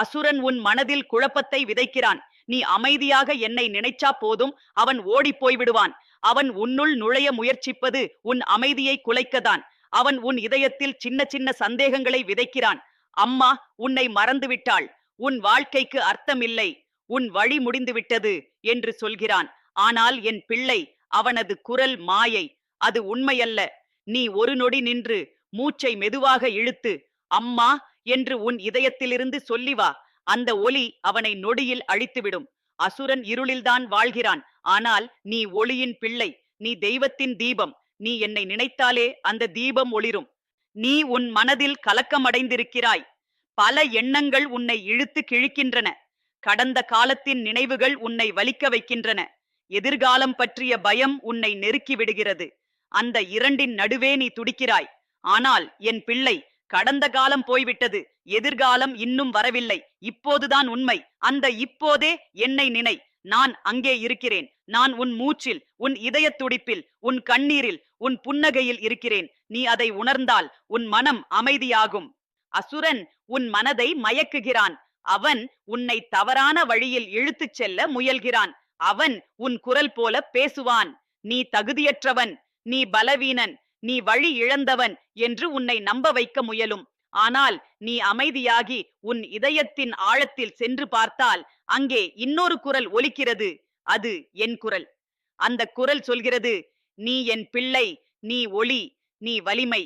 அசுரன் உன் மனதில் குழப்பத்தை விதைக்கிறான். நீ அமைதியாக என்னை நினைச்சா போதும் அவன் ஓடிப்போய் விடுவான் அவன் உன்னுள் நுழைய முயற்சிப்பது உன் அமைதியை குலைக்கதான். அவன் உன் இதயத்தில் சின்ன சின்ன சந்தேகங்களை விதைக்கிறான். அம்மா உன்னை மறந்துவிட்டாள். உன் வாழ்க்கைக்கு அர்த்தமில்லை. உன் வழி முடிந்துவிட்டது என்று சொல்கிறான். ஆனால் என் பிள்ளை அவனது குரல் மாயை. அது உண்மையல்ல. நீ ஒரு நொடி நின்று மூச்சை மெதுவாக இழுத்து அம்மா என்று உன் இதயத்திலிருந்து சொல்லி வா. அந்த ஒலி அவனை நொடியில் அழித்துவிடும். அசுரன் இருளில்தான் வாழ்கிறான். ஆனால் நீ ஒளியின் பிள்ளை. நீ தெய்வத்தின் தீபம். நீ என்னை நினைத்தாலே அந்த தீபம் ஒளிரும். நீ உன் மனதில் கலக்கமடைந்திருக்கிறாய். பல எண்ணங்கள் உன்னை இழுத்து கிழிக்கின்றன. கடந்த காலத்தின் நினைவுகள் உன்னை வலிக்க வைக்கின்றன. எதிர்காலம் பற்றிய பயம் உன்னை நெருக்கி விடுகிறது. அந்த இரண்டின் நடுவே நீ துடிக்கிறாய். ஆனால் என் பிள்ளை கடந்த காலம் போய்விட்டது எதிர்காலம் இன்னும் வரவில்லை. இப்போதுதான் உண்மை. அந்த இப்போதே என்னை நினை. நான் அங்கே இருக்கிறேன். நான் உன் மூச்சில் உன் இதயத் துடிப்பில் உன் கண்ணீரில் உன் புன்னகையில் இருக்கிறேன். நீ அதை உணர்ந்தால் உன் மனம் அமைதியாகும். அசுரன் உன் மனதை மயக்குகிறான். அவன் உன்னை தவறான வழியில் இழுத்துச் செல்ல முயல்கிறான். அவன் உன் குரல் போல பேசுவான். நீ தகுதியற்றவன். நீ பலவீனன். நீ வழி இழந்தவன் என்று உன்னை நம்ப வைக்க முயலும். ஆனால் நீ அமைதியாகி உன் இதயத்தின் ஆழத்தில் சென்று பார்த்தால் அங்கே இன்னொரு குரல் ஒலிக்கிறது. அது என் குரல். அந்த குரல் சொல்கிறது நீ என் பிள்ளை நீ ஒளி நீ வலிமை.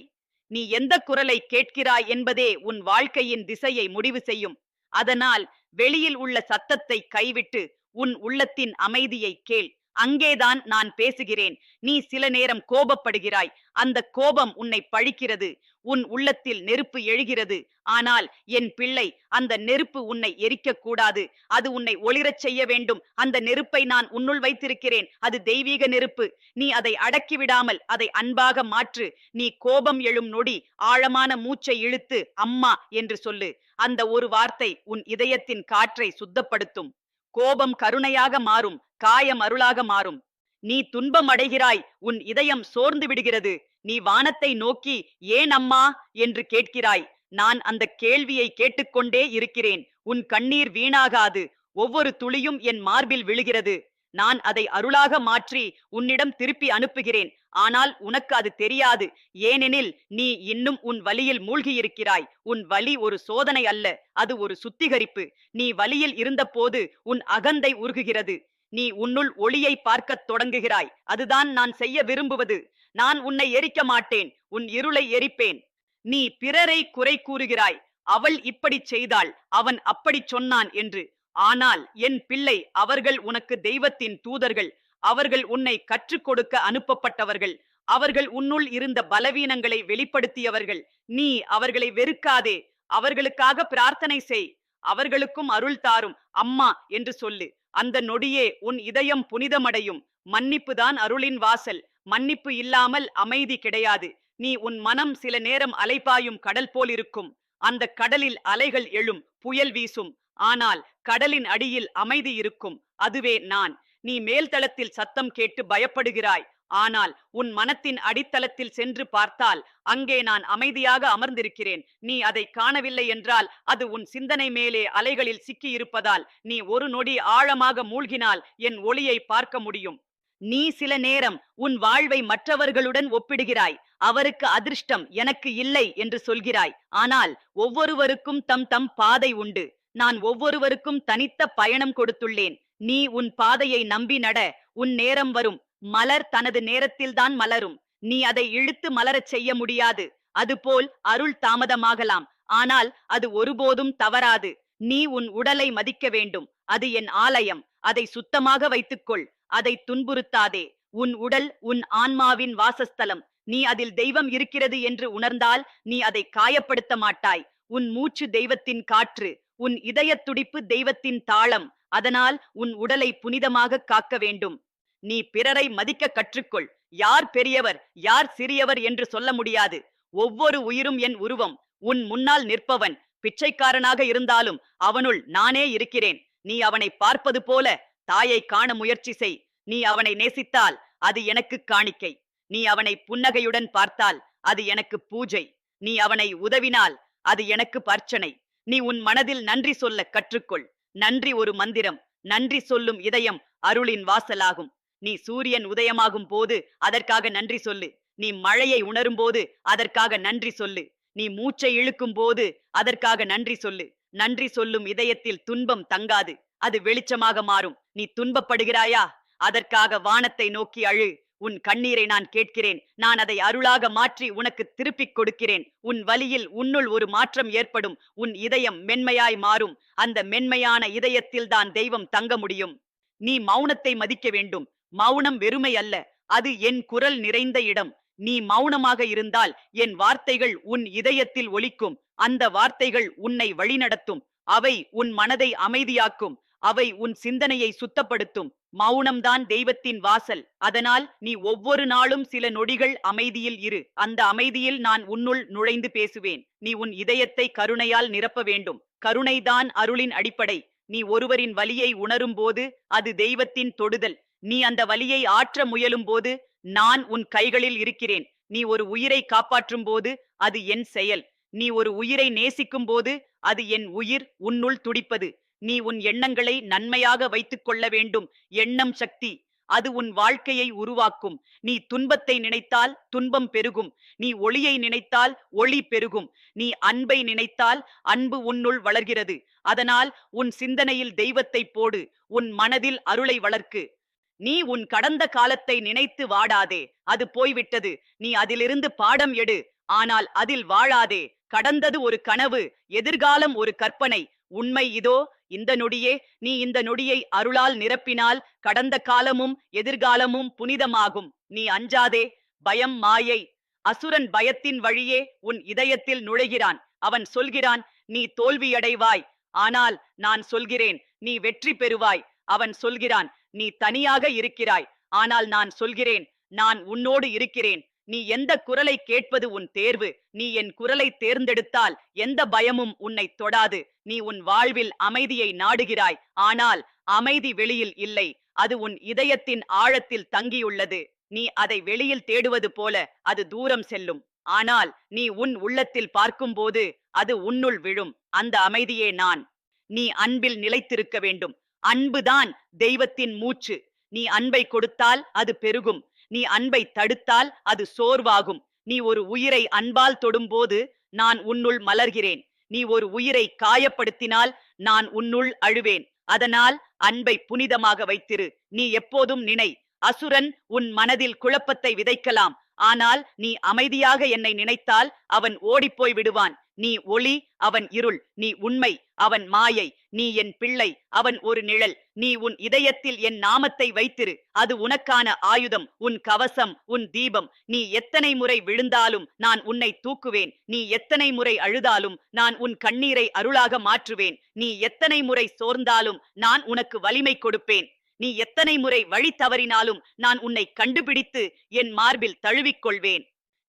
நீ எந்த குரலை கேட்கிறாய் என்பதே உன் வாழ்க்கையின் திசையை முடிவு செய்யும். அதனால் வெளியில் உள்ள சத்தத்தை கைவிட்டு உன் உள்ளத்தின் அமைதியை கேள். அங்கேதான் நான் பேசுகிறேன். நீ சில நேரம் கோபப்படுகிறாய். அந்த கோபம் உன்னை பழிக்கிறது. உன் உள்ளத்தில் நெருப்பு எழுகிறது. ஆனால் என் பிள்ளை அந்த நெருப்பு உன்னை எரிக்கக் கூடாது அது உன்னை ஒளிரச் செய்ய வேண்டும். அந்த நெருப்பை நான் உன்னுள் வைத்திருக்கிறேன். அது தெய்வீக நெருப்பு. நீ அதை அடக்கி விடாமல் அதை அன்பாக மாற்று. நீ கோபம் எழும் நொடி ஆழமான மூச்சை இழுத்து அம்மா என்று சொல்லு. அந்த ஒரு வார்த்தை உன் இதயத்தின் காற்றை சுத்தப்படுத்தும். கோபம் கருணையாக மாறும் காயம் அருளாக மாறும். நீ துன்பம் அடைகிறாய் உன் இதயம் சோர்ந்து விடுகிறது. நீ வானத்தை நோக்கி ஏன் அம்மா? என்று கேட்கிறாய். நான் அந்த கேள்வியை கேட்டுக்கொண்டே இருக்கிறேன். உன் கண்ணீர் வீணாகாது. ஒவ்வொரு துளியும் என் மார்பில் விழுகிறது. நான் அதை அருளாக மாற்றி உன்னிடம் திருப்பி அனுப்புகிறேன். ஆனால் உனக்கு அது தெரியாது. ஏனெனில் நீ இன்னும் உன் வலியில் மூழ்கியிருக்கிறாய். உன் வலி ஒரு சோதனை அல்ல அது ஒரு சுத்திகரிப்பு. நீ வலியில் இருந்தபோது உன் அகந்தை உருகுகிறது. நீ உன்னுள் ஒளியை பார்க்கத் தொடங்குகிறாய். அதுதான் நான் செய்ய விரும்புவது. நான் உன்னை எரிக்க மாட்டேன் உன் இருளை எரிப்பேன். நீ பிறரை குறை கூறுகிறாய். அவள் இப்படி செய்தாள் அவன் அப்படிச் சொன்னான் என்று ஆனால் என் பிள்ளை அவர்கள் உனக்கு தெய்வத்தின் தூதர்கள். அவர்கள் உன்னை கற்றுக் கொடுக்க அனுப்பப்பட்டவர்கள். அவர்கள் உன்னுள் இருந்த பலவீனங்களை வெளிப்படுத்தியவர்கள். நீ அவர்களை வெறுக்காதே. அவர்களுக்காக பிரார்த்தனை செய். அவர்களுக்கும் அருள் தாரும். அம்மா என்று சொல்லு. அந்த நொடியே உன் இதயம் புனிதமடையும். மன்னிப்புதான் அருளின் வாசல். மன்னிப்பு இல்லாமல் அமைதி கிடையாது. நீ உன் மனம் சில நேரம் அலைபாயும் கடல் போல் இருக்கும். அந்த கடலில் அலைகள் எழும். புயல் வீசும். ஆனால் கடலின் அடியில் அமைதி இருக்கும். அதுவே நான். நீ மேல்தளத்தில் சத்தம் கேட்டு பயப்படுகிறாய். ஆனால் உன் மனத்தின் அடித்தளத்தில் சென்று பார்த்தால் அங்கே நான் அமைதியாக அமர்ந்திருக்கிறேன். நீ அதை காணவில்லை என்றால் அது உன் சிந்தனை மேலே அலைகளில் சிக்கி இருப்பதால் நீ ஒரு நொடி ஆழமாக மூழ்கினால் என் ஒளியை பார்க்க முடியும். நீ சில நேரம் உன் வாழ்வை மற்றவர்களுடன் ஒப்பிடுகிறாய். அவருக்கு அதிர்ஷ்டம் எனக்கு இல்லை என்று சொல்கிறாய். ஆனால் ஒவ்வொருவருக்கும் தம் தம் பாதை உண்டு. நான் ஒவ்வொருவருக்கும் தனித்த பயணம் கொடுத்துள்ளேன். நீ உன் பாதையை நம்பி நட உன் நேரம் வரும். மலர் தனது நேரத்தில்தான் மலரும். நீ அதை இழுத்து மலரச் செய்ய முடியாது. அதுபோல் அருள் தாமதமாகலாம். ஆனால் அது ஒருபோதும் தவறாது. நீ உன் உடலை மதிக்க வேண்டும். அது என் ஆலயம். அதை சுத்தமாக வைத்துக்கொள். அதை துன்புறுத்தாதே. உன் உடல் உன் ஆன்மாவின் வாசஸ்தலம். நீ அதில் தெய்வம் இருக்கிறது என்று உணர்ந்தால் நீ அதை காயப்படுத்த மாட்டாய். உன் மூச்சு தெய்வத்தின் காற்று. உன் இதயத் துடிப்பு தெய்வத்தின் தாளம். அதனால் உன் உடலை புனிதமாக காக்க வேண்டும். நீ பிறரை மதிக்க கற்றுக்கொள். யார் பெரியவர் யார் சிறியவர் என்று சொல்ல முடியாது. ஒவ்வொரு உயிரும் என் உருவம். உன் முன்னால் நிற்பவன். பிச்சைக்காரனாக இருந்தாலும் அவனுள் நானே இருக்கிறேன். நீ அவனை பார்ப்பது போல தாயை காண முயற்சி செய். நீ அவனை நேசித்தால் அது எனக்கு காணிக்கை. நீ அவனை புன்னகையுடன் பார்த்தால் அது எனக்கு பூஜை. நீ அவனை உதவினால் அது எனக்கு பர்ச்சனை நீ உன் மனதில் நன்றி சொல்ல கற்றுக்கொள். நன்றி ஒரு மந்திரம். நன்றி சொல்லும் இதயம் அருளின் வாசலாகும். நீ சூரியன் உதயமாகும் போது அதற்காக நன்றி சொல்லு. நீ மழையை உணரும் போது அதற்காக நன்றி சொல்லு. நீ மூச்சை இழுக்கும் போது அதற்காக நன்றி சொல்லு. நன்றி சொல்லும் இதயத்தில் துன்பம் தங்காது. அது வெளிச்சமாக மாறும். நீ துன்பப்படுகிறாயா? அதற்காக வானத்தை நோக்கி அழு. உன் கண்ணீரை நான் கேட்கிறேன். நான் அதை அருளாக மாற்றி உனக்கு திருப்பிக் கொடுக்கிறேன். உன் வலியில் உன்னுள் ஒரு மாற்றம் ஏற்படும். உன் இதயம் மென்மையாய் மாறும். அந்த மென்மையான இதயத்தில் தான் தெய்வம் தங்க முடியும். நீ மௌனத்தை மதிக்க வேண்டும். மௌனம் வெறுமை அல்ல. அது என் குரல் நிறைந்த இடம். நீ மௌனமாக இருந்தால் என் வார்த்தைகள் உன் இதயத்தில் ஒலிக்கும். அந்த வார்த்தைகள் உன்னை வழிநடத்தும். அவை உன் மனதை அமைதியாக்கும். அவை உன் சிந்தனையை சுத்தப்படுத்தும். மௌனம்தான் தெய்வத்தின் வாசல். அதனால் நீ ஒவ்வொரு நாளும் சில நொடிகள் அமைதியில் இரு. அந்த அமைதியில் நான் உன்னுள் நுழைந்து பேசுவேன். நீ உன் இதயத்தை கருணையால் நிரப்ப வேண்டும். கருணைதான் அருளின் அடிப்படை. நீ ஒருவரின் வலியை உணரும் போது அது தெய்வத்தின் தொடுதல். நீ அந்த வலியை ஆற்ற முயலும் போது நான் உன் கைகளில் இருக்கிறேன். நீ ஒரு உயிரை காப்பாற்றும் போது அது என் செயல். நீ ஒரு உயிரை நேசிக்கும் போது அது என் உயிர் உன்னுள் துடிப்பது. நீ உன் எண்ணங்களை நன்மையாக வைத்துக் கொள்ள வேண்டும். எண்ணம் சக்தி. அது உன் வாழ்க்கையை உருவாக்கும். நீ துன்பத்தை நினைத்தால் துன்பம் பெருகும். நீ ஒளியை நினைத்தால் ஒளி பெருகும். நீ அன்பை நினைத்தால் அன்பு உன்னுள் வளர்கிறது. அதனால் உன் சிந்தனையில் தெய்வத்தை போடு. உன் மனதில் அருளை வளர்க்கு. நீ உன் கடந்த காலத்தை நினைத்து வாடாதே. அது போய்விட்டது. நீ அதிலிருந்து பாடம் எடு. ஆனால் அதில் வாழாதே. கடந்தது ஒரு கனவு. எதிர்காலம் ஒரு கற்பனை. உண்மை இதோ இந்த நொடியே நீ இந்த நொடியை அருளால் நிரப்பினால் கடந்த காலமும் எதிர்காலமும் புனிதமாகும். நீ அஞ்சாதே பயம் மாயை. அசுரன் பயத்தின் வழியே உன் இதயத்தில் நுழைகிறான். அவன் சொல்கிறான் நீ தோல்வியடைவாய். ஆனால் நான் சொல்கிறேன் நீ வெற்றி பெறுவாய். அவன் சொல்கிறான் நீ தனியாக இருக்கிறாய். ஆனால் நான் சொல்கிறேன் நான் உன்னோடு இருக்கிறேன். நீ எந்த குரலை கேட்பது உன் தேர்வு? நீ என் குரலை தேர்ந்தெடுத்தால் எந்த பயமும் உன்னை தொடாது. நீ உன் வாழ்வில் அமைதியை நாடுகிறாய். ஆனால் அமைதி வெளியில் இல்லை. அது உன் இதயத்தின் ஆழத்தில் தங்கியுள்ளது. நீ அதை வெளியில் தேடுவது போல அது தூரம் செல்லும். ஆனால் நீ உன் உள்ளத்தில் பார்க்கும்போது அது உன்னுள் விழும். அந்த அமைதியே நான். நீ அன்பில் நிலைத்திருக்க வேண்டும். அன்புதான் தெய்வத்தின் மூச்சு. நீ அன்பை கொடுத்தால் அது பெருகும். நீ அன்பை தடுத்தால் அது சோர்வாகும். நீ ஒரு உயிரை அன்பால் தொடும்போது நான் உன்னுள் மலர்கிறேன். நீ ஒரு உயிரை காயப்படுத்தினால் நான் உன்னுள் அழுவேன். அதனால் அன்பை புனிதமாக வைத்திரு. நீ எப்போதும் நினை. அசுரன் உன் மனதில் குழப்பத்தை விதைக்கலாம். ஆனால் நீ அமைதியாக என்னை நினைத்தால் அவன் ஓடிப்போய் விடுவான். நீ ஒளி அவன் இருள். நீ உண்மை அவன் மாயை. நீ என் பிள்ளை அவன் ஒரு நிழல். நீ உன் இதயத்தில் என் நாமத்தை வைத்திரு. அது உனக்கான ஆயுதம் உன் கவசம் உன் தீபம். நீ எத்தனை முறை விழுந்தாலும் நான் உன்னை தூக்குவேன். நீ எத்தனை முறை அழுதாலும் நான் உன் கண்ணீரை அருளாக மாற்றுவேன். நீ எத்தனை முறை சோர்ந்தாலும் நான் உனக்கு வலிமை கொடுப்பேன். நீ எத்தனை முறை வழி தவறினாலும் நான் உன்னை கண்டுபிடித்து என் மார்பில் தழுவிக்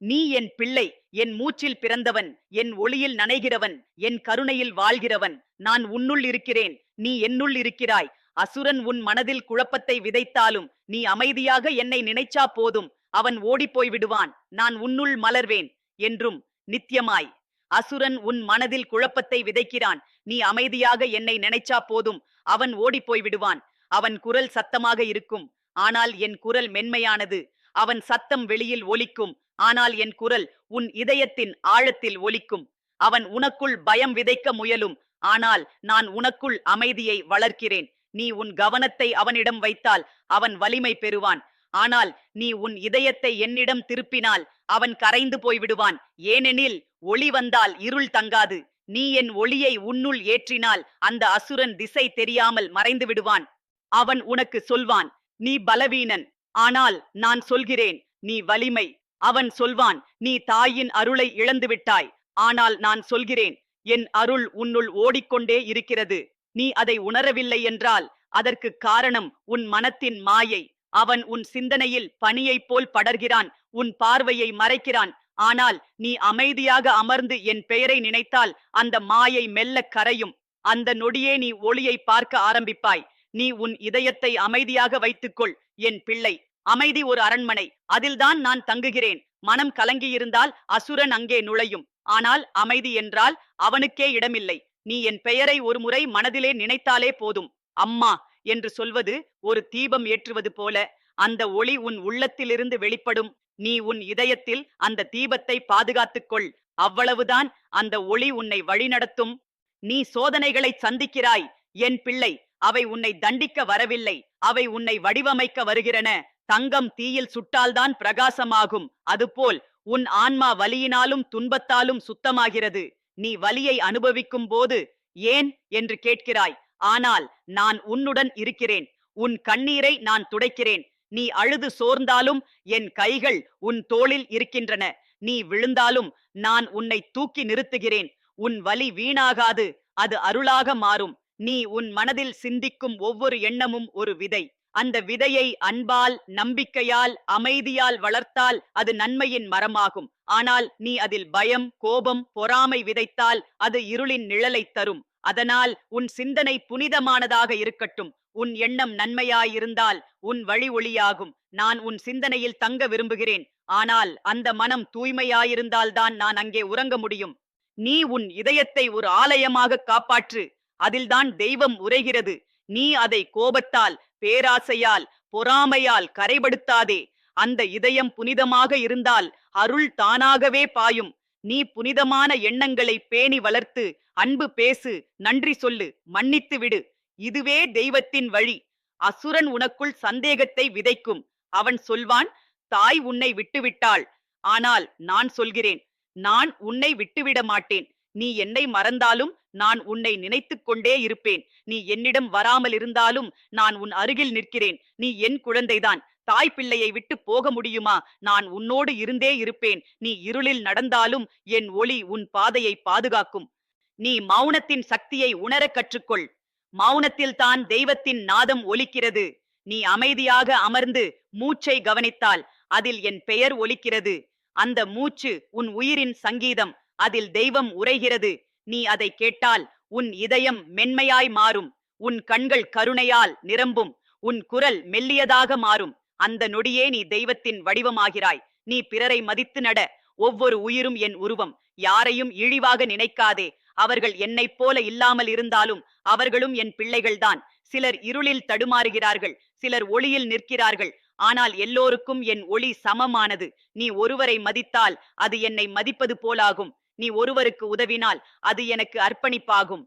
நீ என் பிள்ளை என் மூச்சில் பிறந்தவன் என் ஒளியில் நனைகிறவன் என் கருணையில் வாழ்கிறவன் நான் உன்னுள் இருக்கிறேன் நீ என்னுள் இருக்கிறாய். அசுரன் உன் மனதில் குழப்பத்தை விதைத்தாலும் நீ அமைதியாக என்னை நினைச்சா போதும் அவன் ஓடிப்போய் விடுவான் நான் உன்னுள் மலர்வேன் என்றும் நித்தியமாய். அசுரன் உன் மனதில் குழப்பத்தை விதைக்கிறான் நீ அமைதியாக என்னை நினைச்சா போதும் அவன் ஓடிப்போய் விடுவான் அவன் குரல் சத்தமாக இருக்கும் ஆனால் என் குரல் மென்மையானது அவன் சத்தம் வெளியில் ஒலிக்கும் ஆனால் என் குரல் உன் இதயத்தின் ஆழத்தில் ஒலிக்கும். அவன் உனக்குள் பயம் விதைக்க முயலும். ஆனால் நான் உனக்குள் அமைதியை வளர்க்கிறேன். நீ உன் கவனத்தை அவனிடம் வைத்தால் அவன் வலிமை பெறுவான். ஆனால் நீ உன் இதயத்தை என்னிடம் திருப்பினால் அவன் கரைந்து போய்விடுவான். ஏனெனில் ஒளி வந்தால் இருள் தங்காது. நீ என் ஒளியை உன்னுள் ஏற்றினால் அந்த அசுரன் திசை தெரியாமல் மறைந்து விடுவான். அவன் உனக்கு சொல்வான் நீ பலவீனன். ஆனால் நான் சொல்கிறேன் நீ வலிமை. அவன் சொல்வான் நீ தாயின் அருளை இழந்துவிட்டாய். ஆனால் நான் சொல்கிறேன் என் அருள் உன்னுள் ஓடிக்கொண்டே இருக்கிறது. நீ அதை உணரவில்லை என்றால் அதற்கு காரணம் உன் மனத்தின் மாயை. அவன் உன் சிந்தனையில் பனியைப் போல் படர்கிறான் உன் பார்வையை மறைக்கிறான். ஆனால் நீ அமைதியாக அமர்ந்து என் பெயரை நினைத்தால் அந்த மாயை மெல்ல கரையும். அந்த நொடியே நீ ஒளியை பார்க்க ஆரம்பிப்பாய். நீ உன் இதயத்தை அமைதியாக வைத்துக்கொள் என் பிள்ளை. அமைதி ஒரு அரண்மனை. அதில்தான் நான் தங்குகிறேன். மனம் கலங்கியிருந்தால் அசுரன் அங்கே நுழையும். ஆனால் அமைதி என்றால் அவனுக்கே இடமில்லை. நீ என் பெயரை ஒருமுறை மனதிலே நினைத்தாலே போதும். அம்மா என்று சொல்வது ஒரு தீபம் ஏற்றுவது போல. அந்த ஒளி உன் உள்ளத்திலிருந்து வெளிப்படும். நீ உன் இதயத்தில் அந்த தீபத்தை பாதுகாத்துக்கொள் அவ்வளவுதான் அந்த ஒளி உன்னை வழிநடத்தும். நீ சோதனைகளை சந்திக்கிறாய். என் பிள்ளை அவை உன்னை தண்டிக்க வரவில்லை. அவை உன்னை வடிவமைக்க வருகிறன. தங்கம் தீயில் சுட்டால்தான் பிரகாசமாகும். அதுபோல் உன் ஆன்மா வலியினாலும் துன்பத்தாலும் சுத்தமாகிறது. நீ வலியை அனுபவிக்கும் போது ஏன் என்று கேட்கிறாய். ஆனால் நான் உன்னுடன் இருக்கிறேன். உன் கண்ணீரை நான் துடைக்கிறேன். நீ அழுது சோர்ந்தாலும் என் கைகள் உன் தோளில் இருக்கின்றன. நீ விழுந்தாலும் நான் உன்னை தூக்கி நிறுத்துகிறேன். உன் வலி வீணாகாது. அது அருளாக மாறும். நீ உன் மனதில் சிந்திக்கும் ஒவ்வொரு எண்ணமும் ஒரு விதை. அந்த விதையை அன்பால் நம்பிக்கையால் அமைதியால் வளர்த்தால் அது நன்மையின் மரமாகும். ஆனால் நீ அதில் பயம் கோபம் பொறாமை விதைத்தால் அது இருளின் நிழலைத் தரும். அதனால் உன் சிந்தனை புனிதமானதாக இருக்கட்டும். உன் எண்ணம் நன்மையாயிருந்தால் உன் வழி ஒளியாகும். நான் உன் சிந்தனையில் தங்க விரும்புகிறேன். ஆனால் அந்த மனம் தூய்மையாயிருந்தால்தான் நான் அங்கே உறங்க முடியும். நீ உன் இதயத்தை ஒரு ஆலயமாக காப்பாற்று. அதில்தான் தெய்வம் உரைகிறது நீ அதை கோபத்தால் பேராசையால் பொறாமையால் கரைபடுத்தாதே. அந்த இதயம் புனிதமாக இருந்தால் அருள் தானாகவே பாயும். நீ புனிதமான எண்ணங்களை பேணி வளர்த்து அன்பு பேசு நன்றி சொல்லு மன்னித்து விடு. இதுவே தெய்வத்தின் வழி. அசுரன் உனக்குள் சந்தேகத்தை விதைக்கும். அவன் சொல்வான் தாய் உன்னை விட்டுவிட்டாள். ஆனால் நான் சொல்கிறேன். நான் உன்னை விட்டுவிட மாட்டேன் நீ என்னை மறந்தாலும் நான் உன்னை நினைத்துக் கொண்டே இருப்பேன். நீ என்னிடம் வராமல் இருந்தாலும் நான் உன் அருகில் நிற்கிறேன். நீ என் குழந்தைதான். தாய் பிள்ளையை விட்டு போக முடியுமா? நான் உன்னோடு இருந்தே இருப்பேன். நீ இருளில் நடந்தாலும் என் ஒளி உன் பாதையை பாதுகாக்கும். நீ மௌனத்தின் சக்தியை உணரக் கற்றுக்கொள். மௌனத்தில் தான் தெய்வத்தின் நாதம் ஒலிக்கிறது. நீ அமைதியாக அமர்ந்து மூச்சை கவனித்தால் அதில் என் பெயர் ஒலிக்கிறது. அந்த மூச்சு உன் உயிரின் சங்கீதம். அதில் தெய்வம் உரைகிறது. நீ அதை கேட்டால் உன் இதயம் மென்மையாய் மாறும். உன் கண்கள் கருணையால் நிரம்பும். உன் குரல் மெல்லியதாக மாறும். அந்த நொடியே நீ தெய்வத்தின் வடிவமாகிறாய். நீ பிறரை மதித்து நட. ஒவ்வொரு உயிரும் என் உருவம். யாரையும் இழிவாக நினைக்காதே. அவர்கள் என்னைப் போல இல்லாமல் இருந்தாலும் அவர்களும் என் பிள்ளைகள்தான். சிலர் இருளில் தடுமாறுகிறார்கள். சிலர் ஒளியில் நிற்கிறார்கள். ஆனால் எல்லோருக்கும் என் ஒளி சமமானது. நீ ஒருவரை மதித்தால் அது என்னை மதிப்பது போலாகும். நீ ஒருவருக்கு உதவினால் அது எனக்கு அர்ப்பணிப்பாகும்.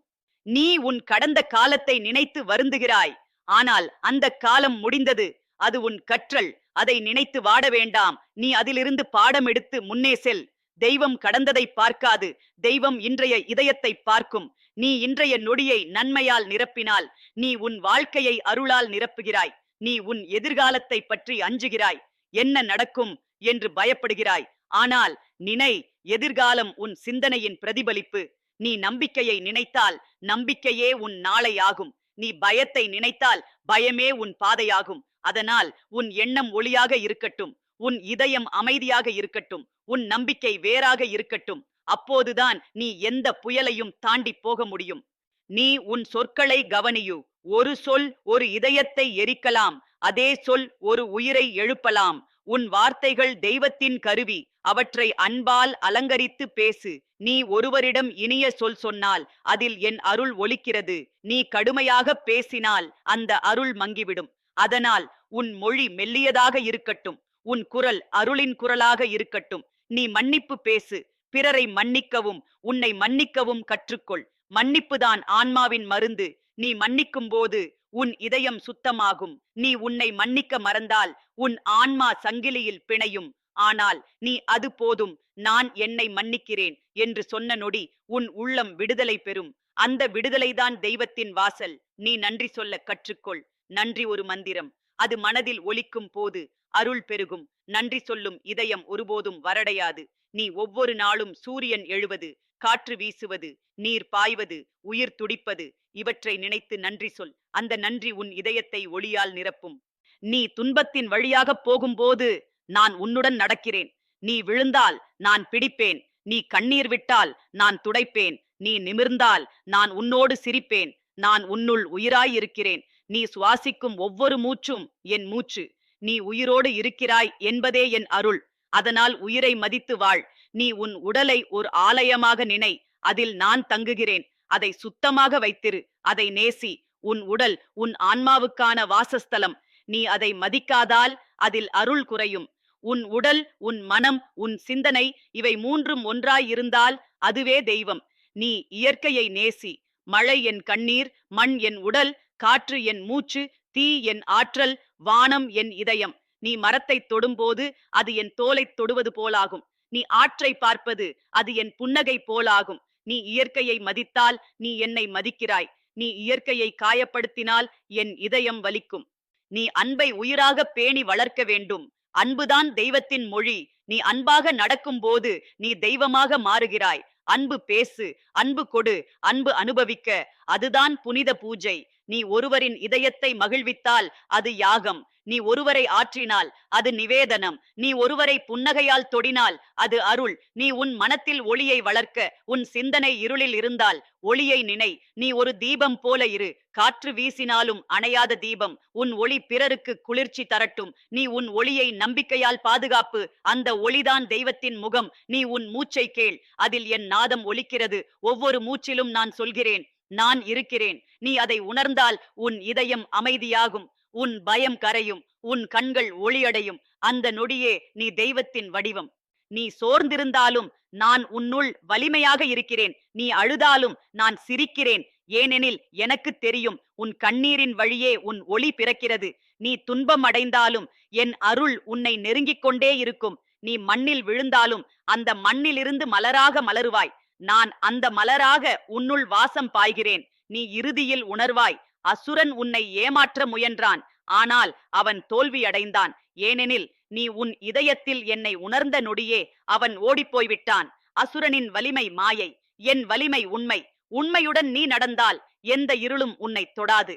நீ உன் கடந்த காலத்தை நினைத்து வருந்துகிறாய். ஆனால் அந்த காலம் முடிந்தது. அது உன் கற்றல். அதை நினைத்து வாட வேண்டாம். நீ அதிலிருந்து பாடம் எடுத்து முன்னே செல். தெய்வம் கடந்ததை பார்க்காது. தெய்வம் இன்றைய இதயத்தை பார்க்கும். நீ இன்றைய நொடியை நன்மையால் நிரப்பினால். நீ உன் வாழ்க்கையை அருளால் நிரப்புகிறாய். நீ உன் எதிர்காலத்தை பற்றி அஞ்சுகிறாய். என்ன நடக்கும்? என்று பயப்படுகிறாய். ஆனால் நினை எதிர்காலம் உன் சிந்தனையின் பிரதிபலிப்பு. நீ நம்பிக்கையை நினைத்தால் நம்பிக்கையே உன் நாளை ஆகும் நீ பயத்தை நினைத்தால் பயமே உன் பாதையாகும். அதனால் உன் எண்ணம் ஒளியாக இருக்கட்டும். உன் இதயம் அமைதியாக இருக்கட்டும். உன் நம்பிக்கை வேறாக இருக்கட்டும். அப்போதுதான் நீ எந்த புயலையும் தாண்டி போக முடியும். நீ உன் சொற்களை கவனியு. ஒரு சொல் ஒரு இதயத்தை எரிக்கலாம். அதே சொல் ஒரு உயிரை எழுப்பலாம். உன் வார்த்தைகள் தெய்வத்தின் கருவி. அவற்றை அன்பால் அலங்கரித்து பேசு. நீ ஒருவரிடம் இனிய சொல் சொன்னால் அதில் என் அருள் ஒலிக்கிறது. நீ கடுமையாக பேசினால் அந்த அருள் மங்கிவிடும். அதனால் உன் மொழி மெல்லியதாக இருக்கட்டும். உன் குரல் அருளின் குரலாக இருக்கட்டும். நீ மன்னிப்பு பேசு. பிறரை மன்னிக்கவும். உன்னை மன்னிக்கவும் கற்றுக்கொள். மன்னிப்புதான் ஆன்மாவின் மருந்து. நீ மன்னிக்கும் போது உன் இதயம் சுத்தமாகும். நீ உன்னை மன்னிக்க மறந்தால் உன் ஆன்மா சங்கிலியில் பிணையும். ஆனால் நீ அது போதும். நான் என்னை மன்னிக்கிறேன் என்று சொன்ன நொடி உன் உள்ளம் விடுதலை பெறும். அந்த விடுதலைதான் தெய்வத்தின் வாசல். நீ நன்றி சொல்ல கற்றுக்கொள். நன்றி ஒரு மந்திரம். அது மனதில் ஒலிக்கும் போது அருள் பெருகும். நன்றி சொல்லும் இதயம் ஒருபோதும் வரடையாது. நீ ஒவ்வொரு நாளும் சூரியன் எழுவது காற்று வீசுவது நீர் பாய்வது உயிர் துடிப்பது இவற்றை நினைத்து நன்றி சொல். அந்த நன்றி உன் இதயத்தை ஒளியால் நிரப்பும். நீ துன்பத்தின் வழியாக போகும்போது நான் உன்னுடன் நடக்கிறேன். நீ விழுந்தால் நான் பிடிப்பேன். நீ கண்ணீர் விட்டால் நான் துடைப்பேன். நீ நிமிர்ந்தால் நான் உன்னோடு சிரிப்பேன். நான் உன்னுள் உயிராயிருக்கிறேன் நீ சுவாசிக்கும் ஒவ்வொரு மூச்சும் என் மூச்சு. நீ உயிரோடு இருக்கிறாய் என்பதே என் அருள். அதனால் உயிரை மதித்து வாழ். நீ உன் உடலை ஒரு ஆலயமாக நினை. அதில் நான் தங்குகிறேன். அதை சுத்தமாக வைத்திரு. அதை நேசி. உன் உடல் உன் ஆன்மாவுக்கான வாசஸ்தலம். நீ அதை மதிக்காதால் அதில் அருள் குறையும். உன் உடல் உன் மனம் உன் சிந்தனை இவை மூன்றும் ஒன்றாயிருந்தால் அதுவே தெய்வம். நீ இயற்கையை நேசி. மழை என் கண்ணீர் மண் என் உடல் காற்று என் மூச்சு தீ என் ஆற்றல் வானம் என் இதயம். நீ மரத்தை தொடும்போது அது என் தோலைத் தொடுவது போலாகும். நீ ஆற்றை பார்ப்பது அது என் புன்னகை போலாகும். நீ இயற்கையை மதித்தால் நீ என்னை மதிக்கிறாய். நீ இயற்கையை காயப்படுத்தினால் என் இதயம் வலிக்கும். நீ அன்பை உயிராக பேணி வளர்க்க வேண்டும். அன்புதான் தெய்வத்தின் மொழி. நீ அன்பாக நடக்கும் போது நீ தெய்வமாக மாறுகிறாய். அன்பு பேசு அன்பு கொடு அன்பு அனுபவிக்க. அதுதான் புனித பூஜை. நீ ஒருவரின் இதயத்தை மகிழ்வித்தால் அது யாகம். நீ ஒருவரை ஆற்றினால் அது நிவேதனம். நீ ஒருவரை புன்னகையால் தொடினால் அது அருள். நீ உன் மனத்தில் ஒளியை வளர்க்க உன் சிந்தனை இருளில் இருந்தால் ஒளியை நினை. நீ ஒரு தீபம் போல இரு. காற்று வீசினாலும் அணையாத தீபம். உன் ஒளி பிறருக்கு குளிர்ச்சி தரட்டும். நீ உன் ஒளியை நம்பிக்கையால் பாதுகாப்பு. அந்த ஒளிதான் தெய்வத்தின் முகம். நீ உன் மூச்சை கேள். அதில் என் நாதம் ஒலிக்கிறது. ஒவ்வொரு மூச்சிலும் நான் சொல்கிறேன். நான் இருக்கிறேன். நீ அதை உணர்ந்தால் உன் இதயம் அமைதியாகும். உன் பயம் கரையும். உன் கண்கள் ஒளியடையும். அந்த நொடியே நீ தெய்வத்தின் வடிவம். நீ சோர்ந்திருந்தாலும் நான் உன்னுள் வலிமையாக இருக்கிறேன். நீ அழுதாலும் நான் சிரிக்கிறேன். ஏனெனில் எனக்கு தெரியும் உன் கண்ணீரின் வழியே உன் ஒளி பிறக்கிறது. நீ துன்பம் அடைந்தாலும் என் அருள் உன்னை நெருங்கிக் கொண்டே இருக்கும். நீ மண்ணில் விழுந்தாலும் அந்த மண்ணிலிருந்து மலராக மலருவாய். நான் அந்த மலராக உன்னுள் வாசம் பாய்கிறேன். நீ இறுதியில் உணர்வாய் அசுரன் உன்னை ஏமாற்ற முயன்றான். ஆனால் அவன் தோல்வியடைந்தான். ஏனெனில் நீ உன் இதயத்தில் என்னை உணர்ந்த நொடியே அவன் ஓடிப்போய்விட்டான். அசுரனின் வலிமை மாயை என் வலிமை உண்மை. உண்மையுடன் நீ நடந்தால் எந்த இருளும் உன்னை தொடாது.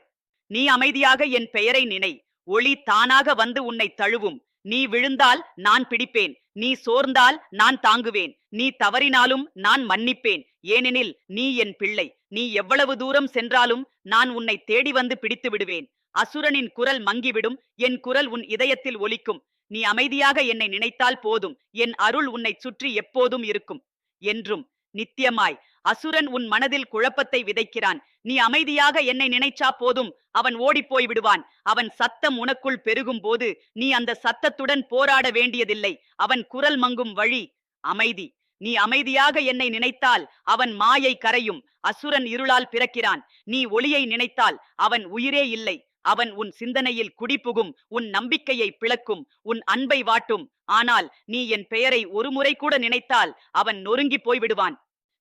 நீ அமைதியாக என் பெயரை நினை. ஒளி தானாக வந்து உன்னை தழுவும். நீ விழுந்தால் நான் பிடிப்பேன். நீ சோர்ந்தால் நான் தாங்குவேன். நீ தவறினாலும் நான் மன்னிப்பேன். ஏனெனில் நீ என் பிள்ளை. நீ எவ்வளவு தூரம் சென்றாலும் நான் உன்னை தேடி வந்து பிடித்து விடுவேன். அசுரனின் குரல் மங்கிவிடும். என் குரல் உன் இதயத்தில் ஒலிக்கும். நீ அமைதியாக என்னை நினைத்தால் போதும். என் அருள் உன்னை சுற்றி எப்போதும் இருக்கும். என்றும் நித்தியமாய் அசுரன் உன் மனதில் குழப்பத்தை விதைக்கிறான். நீ அமைதியாக என்னை நினைச்சா போதும். அவன் ஓடிப்போய் விடுவான். அவன் சத்தம் உனக்குள் பெருகும் போது நீ அந்த சத்தத்துடன் போராட வேண்டியதில்லை. அவன் குரல் மங்கும் வழி. அமைதி. நீ அமைதியாக என்னை நினைத்தால் அவன் மாயை கரையும். அசுரன் இருளால் பிறக்கிறான். நீ ஒளியை நினைத்தால் அவன் உயிரே இல்லை. அவன் உன் சிந்தனையில் குடிபுகும். உன் நம்பிக்கையை பிளக்கும். உன் அன்பை வாட்டும். ஆனால் நீ என் பெயரை ஒருமுறை கூட நினைத்தால் அவன் நொறுங்கி போய்விடுவான்.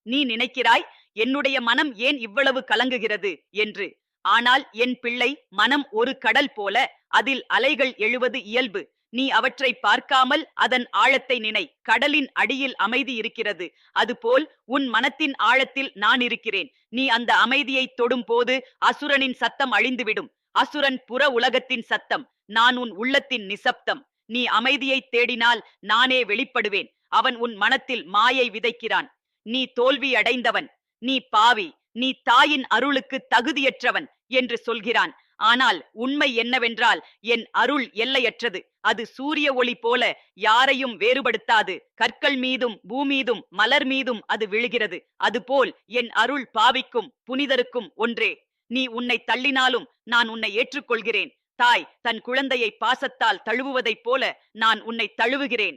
நீ நினைக்கிறாய் என்னுடைய மனம் ஏன் இவ்வளவு கலங்குகிறது? என்று. ஆனால் என் பிள்ளை மனம் ஒரு கடல் போல அதில் அலைகள் எழுவது இயல்பு. நீ அவற்றை பார்க்காமல் அதன் ஆழத்தை நினை. கடலின் அடியில் அமைதி இருக்கிறது. அதுபோல் உன் மனத்தின் ஆழத்தில் நான் இருக்கிறேன். நீ அந்த அமைதியை தொடும் போது அசுரனின் சத்தம் அழிந்துவிடும். அசுரன் புற உலகத்தின் சத்தம் நான் உன் உள்ளத்தின் நிசப்தம். நீ அமைதியை தேடினால் நானே வெளிப்படுவேன். அவன் உன் மனத்தில் மாயை விதைக்கிறான். நீ தோல்வி அடைந்தவன் நீ பாவி நீ தாயின் அருளுக்கு தகுதியற்றவன் என்று சொல்கிறான். ஆனால் உண்மை என்னவென்றால் என் அருள் எல்லையற்றது. அது சூரிய ஒளி போல யாரையும் வேறுபடுத்தாது. கற்கள் மீதும் பூமீதும் மலர் மீதும் அது விழுகிறது. அதுபோல் என் அருள் பாவிக்கும் புனிதருக்கும் ஒன்றே. நீ உன்னை தள்ளினாலும் நான் உன்னை ஏற்றுக்கொள்கிறேன். தாய் தன் குழந்தையை பாசத்தால் தழுவுவதைப் போல நான் உன்னை தழுவுகிறேன்.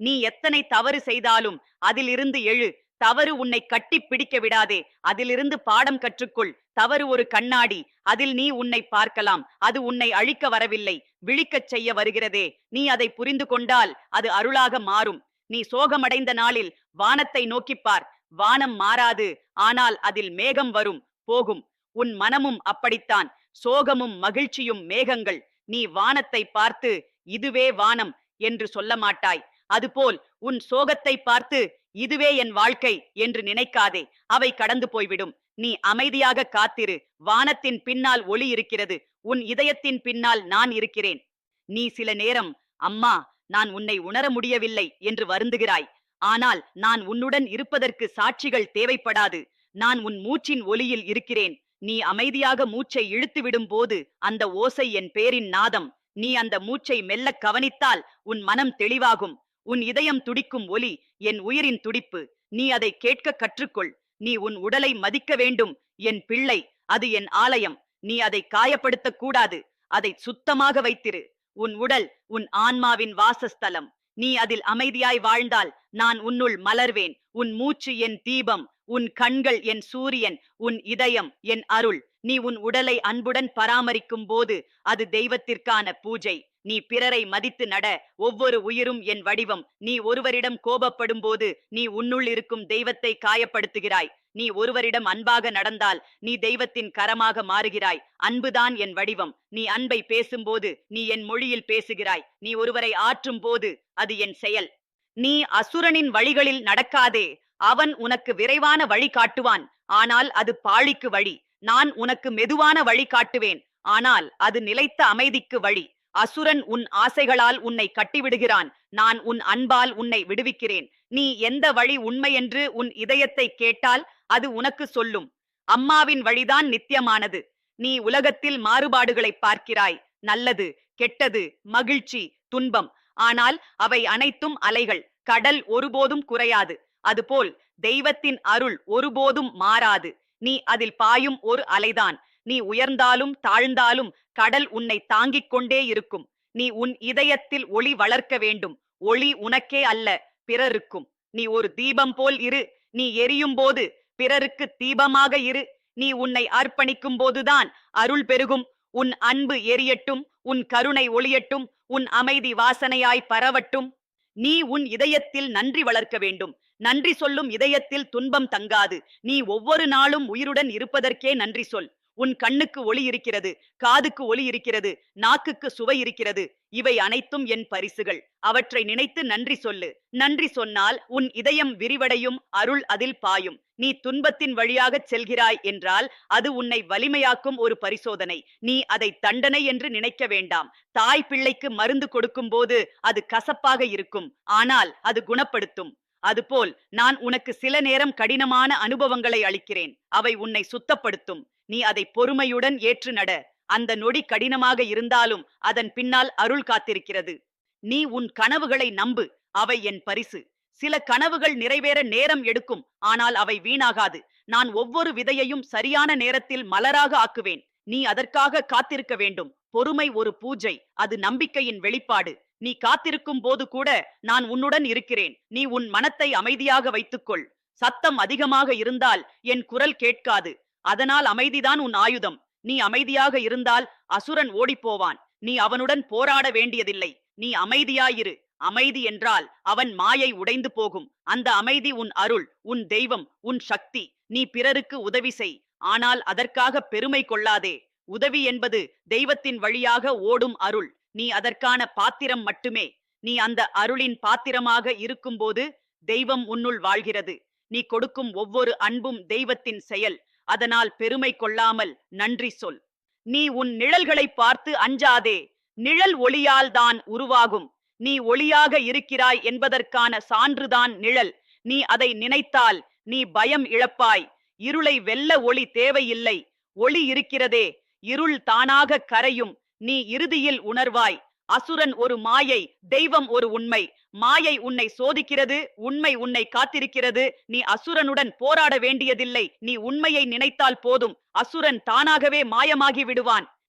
நீ எத்தனை தவறு செய்தாலும் அதிலிருந்து எழு தவறு உன்னை கட்டி பிடிக்க விடாதே. அதிலிருந்து பாடம் கற்றுக்கொள். தவறு ஒரு கண்ணாடி. அதில் நீ உன்னை பார்க்கலாம். அது உன்னை அழிக்க வரவில்லை. விழிக்கச் செய்ய வருகிறதே. நீ அதை புரிந்து கொண்டால் அது அருளாக மாறும். நீ சோகமடைந்த நாளில் வானத்தை நோக்கிப் பார். வானம் மாறாது. ஆனால் அதில் மேகம் வரும். போகும். உன் மனமும் அப்படித்தான். சோகமும் மகிழ்ச்சியும் மேகங்கள். நீ வானத்தை பார்த்து இதுவே வானம் என்று சொல்ல மாட்டாய் அதுபோல் உன் சோகத்தை பார்த்து இதுவே என் வாழ்க்கை என்று நினைக்காதே அவை கடந்து போய்விடும். நீ அமைதியாக காத்திரு வானத்தின் பின்னால் ஒளி இருக்கிறது உன் இதயத்தின் பின்னால் நான் இருக்கிறேன். நீ சில நேரம் அம்மா நான் உன்னை உணர முடியவில்லை என்று வருந்துகிறாய். ஆனால் நான் உன்னுடன் இருப்பதற்கு சாட்சிகள் தேவைப்படாது. நான் உன் மூச்சின் ஒலியில் இருக்கிறேன். நீ அமைதியாக மூச்சை இழுத்து விடும் போது அந்த ஓசை என் பேரின் நாதம். நீ அந்த மூச்சை மெல்ல கவனித்தால் உன் மனம் தெளிவாகும். உன் இதயம் துடிக்கும் ஒலி என் உயிரின் துடிப்பு. நீ அதை கேட்க கற்றுக்கொள். நீ உன் உடலை மதிக்க வேண்டும். என் பிள்ளை அது என் ஆலயம். நீ அதை காயப்படுத்த கூடாது. அதை சுத்தமாக வைத்திரு. உன் உடல் உன் ஆன்மாவின் வாசஸ்தலம். நீ அதில் அமைதியாய் வாழ்ந்தால் நான் உன்னுள் மலர்வேன். உன் மூச்சு என் தீபம். உன் கண்கள் என் சூரியன். உன் இதயம் என் அருள். நீ உன் உடலை அன்புடன் பராமரிக்கும் போது அது தெய்வத்திற்கான பூஜை. நீ பிறரை மதித்து நட ஒவ்வொரு உயிரும் என் வடிவம். நீ ஒருவரிடம் கோபப்படும் போது நீ உன்னுள் இருக்கும் தெய்வத்தை காயப்படுத்துகிறாய். நீ ஒருவரிடம் அன்பாக நடந்தால் நீ தெய்வத்தின் கரமாக மாறுகிறாய். அன்புதான் என் வடிவம். நீ அன்பை பேசும்போது நீ என் மொழியில் பேசுகிறாய். நீ ஒருவரை ஆற்றும் போது அது என் செயல். நீ அசுரனின் வழிகளில் நடக்காதே. அவன் உனக்கு விரைவான வழி காட்டுவான். ஆனால் அது பாழிக்கு வழி. நான் உனக்கு மெதுவான வழி காட்டுவேன். ஆனால் அது நிலைத்த அமைதிக்கு வழி. அசுரன் உன் ஆசைகளால் உன்னை கட்டிவிடுகிறான். நான் உன் அன்பால் உன்னை விடுவிக்கிறேன். நீ எந்த வழி உண்மை என்று உன் இதயத்தை கேட்டால் அது உனக்கு சொல்லும். அம்மாவின் வழிதான் நித்தியமானது. நீ உலகத்தில் மாறுபாடுகளை பார்க்கிறாய். நல்லது கெட்டது மகிழ்ச்சி துன்பம். ஆனால் அவை அனைத்தும் அலைகள். கடல் ஒருபோதும் குறையாது. அதுபோல் தெய்வத்தின் அருள் ஒருபோதும் மாறாது. நீ அதில் பாயும் ஒரு அலைதான். நீ உயர்ந்தாலும் தாழ்ந்தாலும் கடல் உன்னை தாங்கிக் கொண்டே இருக்கும். நீ உன் இதயத்தில் ஒளி வளர்க்க வேண்டும். ஒளி உனக்கே அல்ல பிறருக்கும். நீ ஒரு தீபம் போல் இரு. நீ எரியும் போது பிறருக்கு தீபமாக இரு. நீ உன்னை அர்ப்பணிக்கும் போதுதான் அருள் பெருகும். உன் அன்பு எரியட்டும் உன் கருணை ஒளியட்டும் உன் அமைதி வாசனையாய் பரவட்டும். நீ உன் இதயத்தில் நன்றி வளர்க்க வேண்டும். நன்றி சொல்லும் இதயத்தில் துன்பம் தங்காது. நீ ஒவ்வொரு நாளும் உயிருடன் இருப்பதற்கே நன்றி சொல். உன் கண்ணுக்கு ஒளி இருக்கிறது காதுக்கு ஒளி இருக்கிறது நாக்குக்கு சுவை இருக்கிறது. இவை அனைத்தும் என் பரிசுகள். அவற்றை நினைத்து நன்றி சொல்லு. நன்றி சொன்னால் உன் இதயம் விரிவடையும் அருள் அதில் பாயும். நீ துன்பத்தின் வழியாகச் செல்கிறாய் என்றால் அது உன்னை வலிமையாக்கும் ஒரு பரிசோதனை. நீ அதை தண்டனை என்று நினைக்க வேண்டாம். தாய் பிள்ளைக்கு மருந்து கொடுக்கும் போது அது கசப்பாக இருக்கும். ஆனால் அது குணப்படுத்தும். அதுபோல் நான் உனக்கு சில நேரம் கடினமான அனுபவங்களை அளிக்கிறேன். அவை உன்னை சுத்தப்படுத்தும். நீ அதை பொறுமையுடன் ஏற்று நட. அந்த நொடி கடினமாக இருந்தாலும் அதன் பின்னால் அருள் காத்திருக்கிறது. நீ உன் கனவுகளை நம்பு. அவை என் பரிசு. சில கனவுகள் நிறைவேற நேரம் எடுக்கும். ஆனால் அவை வீணாகாது. நான் ஒவ்வொரு விதையையும் சரியான நேரத்தில் மலராக ஆக்குவேன். நீ அதற்காக காத்திருக்க வேண்டும். பொறுமை ஒரு பூஜை. அது நம்பிக்கையின் வெளிப்பாடு. நீ காத்திருக்கும் போது கூட நான் உன்னுடன் இருக்கிறேன். நீ உன் மனத்தை அமைதியாக வைத்துக்கொள். சத்தம் அதிகமாக இருந்தால் என் குரல் கேட்காது. அதனால் அமைதிதான் உன் ஆயுதம். நீ அமைதியாக இருந்தால் அசுரன் ஓடிப்போவான். நீ அவனுடன் போராட வேண்டியதில்லை. நீ அமைதியாயிரு. அமைதி என்றால் அவன் மாயை உடைந்து போகும். அந்த அமைதி உன் அருள் உன் தெய்வம் உன் சக்தி. நீ பிறருக்கு உதவி செய். ஆனால் அதற்காக பெருமை கொள்ளாதே. உதவி என்பது தெய்வத்தின் வழியாக ஓடும் அருள். நீ அதற்கான பாத்திரம் மட்டுமே. நீ அந்த அருளின் பாத்திரமாக இருக்கும்போது தெய்வம் உன்னுள் வாழ்கிறது. நீ கொடுக்கும் ஒவ்வொரு அன்பும் தெய்வத்தின் செயல். அதனால் பெருமை கொள்ளாமல் நன்றி சொல். நீ உன் நிழல்களை பார்த்து அஞ்சாதே. நிழல் ஒளியால் தான் உருவாகும். நீ ஒளியாக இருக்கிறாய் என்பதற்கான சான்றுதான் நிழல். நீ அதை நினைத்தால் நீ பயம் இழப்பாய். இருளை வெல்ல ஒளி தேவையில்லை. ஒளி இருக்கிறதே. இருள் தானாக கரையும். நீ இறுதியில் உணர்வாய். அசுரன் ஒரு மாயை தெய்வம் ஒரு உண்மை. மாயை உன்னை சோதிக்கிறது உண்மை உன்னை காத்திருக்கிறது. நீ அசுரனுடன் போராட வேண்டியதில்லை. நீ உண்மையை நினைத்தால் போதும். அசுரன் தானாகவே மாயமாகி விடுவான்.